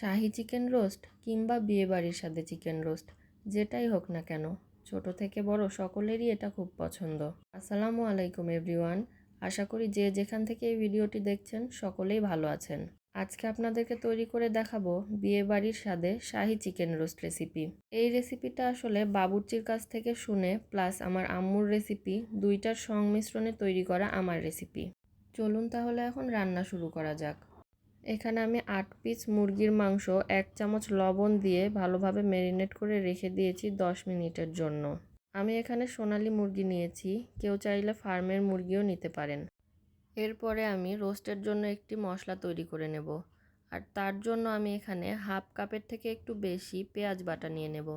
শাহি chicken roast কিংবা বিয়েবাড়ির সাথে চিকেন রোস্ট, যেটাই হোক না কেন। ছোট থেকে বড় সকলেরই এটা খুব পছন্দ। আসসালামু আলাইকুম এভরিওয়ান। আশা করি যে যেখান থেকে এই ভিডিওটি দেখছেন, সকলেই ভালো আছেন। আজকে আপনাদেরকে তৈরি করে দেখাবো বিয়েবাড়ির স্বাদে শাহি চিকেন রোস্ট রেসিপি। এই রেসিপিটা আসলে বাবুর্চির কাছ থেকে শুনে, প্লাস আমার আম্মুর রেসিপি, দুইটার সংমিশ্রণে তৈরি করা আমার রেসিপি। চলুন তাহলে এখন রান্না শুরু করা যাক। এখানে আমি আট পিস মুরগির মাংস, এক চামচ লবণ দিয়ে ভালোভাবে ম্যারিনেট করে রেখে দিয়েছি দশ মিনিটের জন্য। আমি এখানে সোনালি মুরগি নিয়েছি, কেউ চাইলে ফার্মের মুরগিও নিতে পারেন। এরপরে আমি রোস্টের জন্য একটি মশলা তৈরি করে নেব। আর তার জন্য আমি এখানে হাফ কাপের থেকে একটু বেশি পেঁয়াজ বাটা নিয়ে নেব।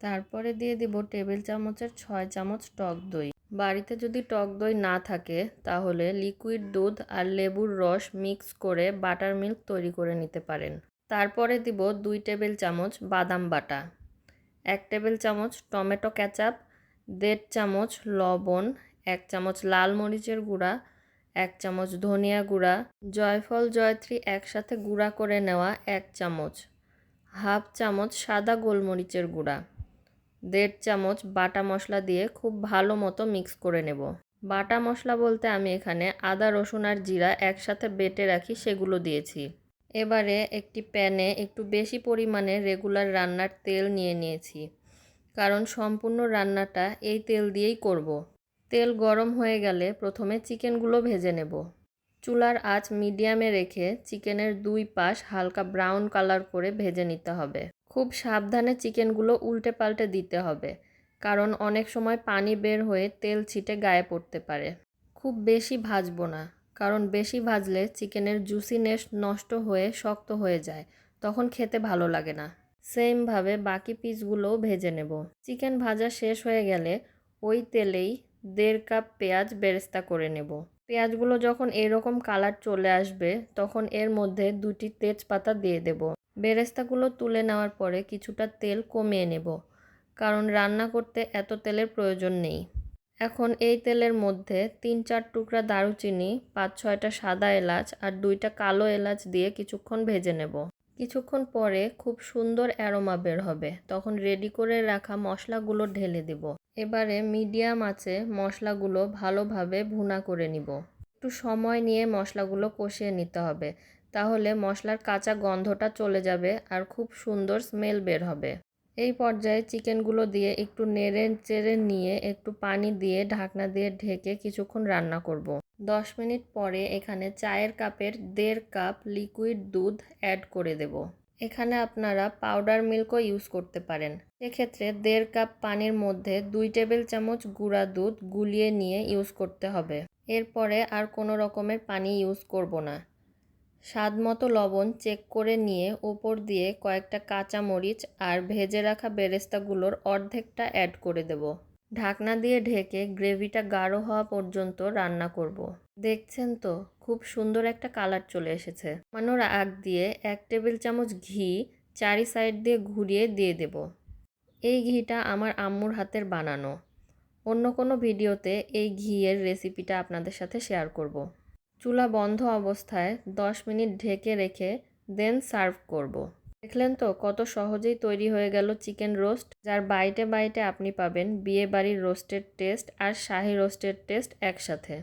তারপরে দিয়ে দেব টেবিল চামচের ছয় চামচ টক দই। বাড়িতে যদি টক দই না থাকে, তাহলে লিকুইড দুধ আর লেবুর রস মিক্স করে বাটার মিল্ক তৈরি করে নিতে পারেন। তারপরে দিব দুই টেবিল চামচ বাদাম বাটা, এক টেবিল চামচ টমেটো ক্যাচাপ দেড় চামচ লবণ, এক চামচ লাল মরিচের গুঁড়া, এক চামচ ধনিয়া গুঁড়া, জয়ফল, জয়ত্রী একসাথে গুঁড়া করে নেওয়া এক চামচ, হাফ চামচ সাদা গোলমরিচের গুঁড়া। দেড় চামচ বাটা মশলা দিয়ে খুব ভালো মতো মিক্স করে নেব। বাটা মশলা বলতে আমি এখানে আদা, রসুন আর জিরা একসাথে বেটে রাখি, সেগুলো দিয়েছি। এবারে একটি প্যানে একটু বেশি পরিমাণে রেগুলার রান্নার তেল নিয়ে নিয়েছি, কারণ সম্পূর্ণ রান্নাটা এই তেল দিয়েই করব। তেল গরম হয়ে গেলে প্রথমে চিকেনগুলো ভেজে নেব। চুলার আঁচ মিডিয়ামে রেখে চিকেনের দুই পাশ হালকা ব্রাউন কালার করে ভেজে নিতে হবে। খুব সাবধানে চিকেনগুলো উল্টে পাল্টে দিতে হবে। কারণ অনেক সময় পানি বের হয়ে তেল ছিটে গায়ে পড়তে পারে। খুব বেশি ভাজবো না। কারণ বেশি ভাজলে চিকেনের জুসিনেস নষ্ট হয়ে শক্ত হয়ে যায়। তখন খেতে ভালো লাগে না। সেমভাবে বাকি পিসগুলোও ভেজে নেব। চিকেন ভাজা শেষ হয়ে গেলে ওই তেলেই দেড় কাপ পেঁয়াজ বেরেস্তা করে নেব। পেঁয়াজগুলো যখন এরকম কালার চলে আসবে, তখন এর মধ্যে দুটি তেজপাতা দিয়ে দেব। বেরেস্তাগুলো তুলে নেওয়ার পরে কিছুটা তেল কমিয়ে নেব, কারণ রান্না করতে এত তেলের প্রয়োজন নেই। এখন এই তেলের মধ্যে তিন চার টুকরা দারুচিনি পাঁচ ছয়টা সাদা এলাচ আর দুইটা কালো এলাচ দিয়ে কিছুক্ষণ ভেজে নেব। কিছুক্ষণ পরে খুব সুন্দর অ্যারোমা বের হবে, তখন রেডি করে রাখা মশলাগুলো ঢেলে দেব। এবারে মিডিয়াম আছে মশলাগুলো ভালোভাবে ভুনা করে নিব। একটু সময় নিয়ে মশলাগুলো কষিয়ে নিতে হবে তাহলে মশলার কাঁচা গন্ধটা চলে যাবে আর খুব সুন্দর স্মেল বের হবে। এই পর্যায়ে চিকেনগুলো দিয়ে একটু নেড়ে চেড়ে নিয়ে একটু পানি দিয়ে ঢাকনা দিয়ে ঢেকে কিছুক্ষণ রান্না করব। দশ মিনিট পরে এখানে চায়ের কাপের দেড় কাপ লিকুইড দুধ অ্যাড করে দেব। এখানে আপনারা পাউডার মিল্কও ইউজ করতে পারেন। সেক্ষেত্রে দেড় কাপ পানির মধ্যে দুই টেবিল চামচ গুঁড়া দুধ গুলিয়ে নিয়ে ইউজ করতে হবে। এরপরে আর কোনো রকমের পানি ইউজ করব না। স্বাদ মতো লবণ চেক করে নিয়ে ওপর দিয়ে কয়েকটা কাঁচা মরিচ আর ভেজে রাখা বেরেস্তাগুলোর অর্ধেকটা অ্যাড করে দেব ঢাকনা দিয়ে ঢেকে গ্রেভিটা গাঢ় হওয়া পর্যন্ত রান্না করব। দেখছেন তো, খুব সুন্দর একটা কালার চলে এসেছে মানোর আগ দিয়ে এক টেবিল চামচ ঘি চারি সাইড দিয়ে ঘুরিয়ে দিয়ে দেব এই ঘিটা আমার আম্মুর হাতের বানানো অন্য কোনো ভিডিওতে এই ঘিয়ের রেসিপিটা আপনাদের সাথে শেয়ার করব। চুলা বন্ধ অবস্থায় 10 মিনিট ঢেকে রেখে দেন সার্ভ করব। দেখলেন তো কত সহজেই তৈরি হয়ে গেল চিকেন রোস্ট, যার বাইটে বাইটে আপনি পাবেন বিয়ে বাড়ির রোস্টের টেস্ট আর শাহি রোস্টের টেস্ট একসাথে।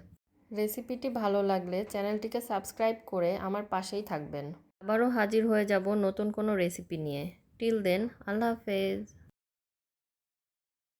রেসিপিটি ভালো লাগলে চ্যানেলটিকে সাবস্ক্রাইব করে আমার পাশেই থাকবেন। আবারও হাজির হয়ে যাব নতুন কোনো রেসিপি নিয়ে। টিল দেন, আল্লাহ হাফেজ।